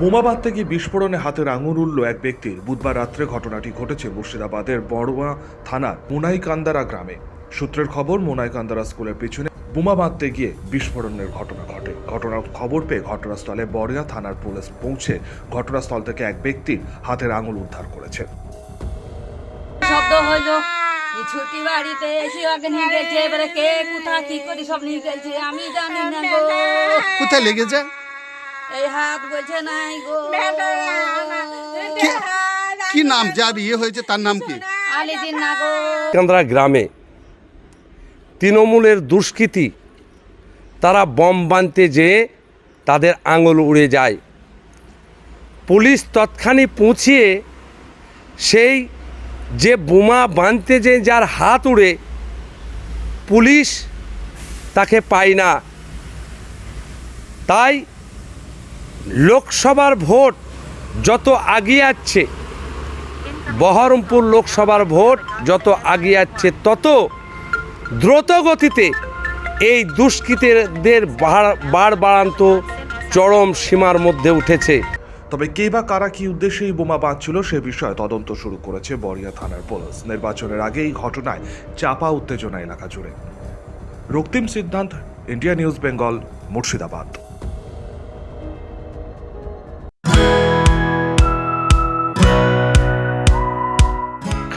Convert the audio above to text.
বোমা বাঁধতে গিয়ে বিস্ফোরণে হাতের আঙুল উঠল এক ব্যক্তির। বুধবার রাত্রে ঘটনাটি ঘটেছে মুর্শিদাবাদের বড়ুয়া থানার মোনাইকান্দারা গ্রামে। সূত্রের খবর মোনাইকান্দারা স্কুলের পিছনে বোমা বাঁধতে গিয়ে বিস্ফোরণের ঘটনা ঘটে। ঘটনার খবর পেয়ে ঘটনাস্থলে বড়িয়া থানার পুলিশ পৌঁছে ঘটনাস্থল থেকে এক ব্যক্তির হাতের আঙুল উদ্ধার করেছে। শব্দ হইল এই ছুটি বাড়িতে এসে ওকে নিয়ে গেছে। এবারে কে কোথা কি করে সব নিয়ে গেছে? আমি জানি না গো। কোথায় লেগেছে? এই হাত বলছে নাই গো। কি- নাম? যার ইয়ে হয়েছে তার নাম কি? কান্দ্রা গ্রামে তৃণমূলের দুষ্কৃতী তারা বম বানতে যেয়ে তাদের আঙুল উড়ে যায়। পুলিশ তৎক্ষণিক পৌঁছিয়ে সেই যে বোমা বানতে যে যার হাত উড়ে পুলিশ তাকে পায় না। তাই লোকসভার ভোট যত আগিয়ে যাচ্ছে, বহরমপুর লোকসভার ভোট যত আগিয়ে যাচ্ছে, তত দ্রুত গতিতে এই দুষ্কৃতীদের বাড়- বাড় বাড়ান্ত চরম সীমার মধ্যে উঠেছে। তবে কে বা কারা কি উদ্দেশ্যে এই বোমা বাঁধছিল সে বিষয়ে তদন্ত শুরু করেছে বড়িয়া থানার পুলিশ। নির্বাচনের আগে এই ঘটনায় চাপা উত্তেজনা এলাকা জুড়ে। রক্তিম সিদ্ধান্ত, ইন্ডিয়া নিউজ বেঙ্গল, মুর্শিদাবাদ।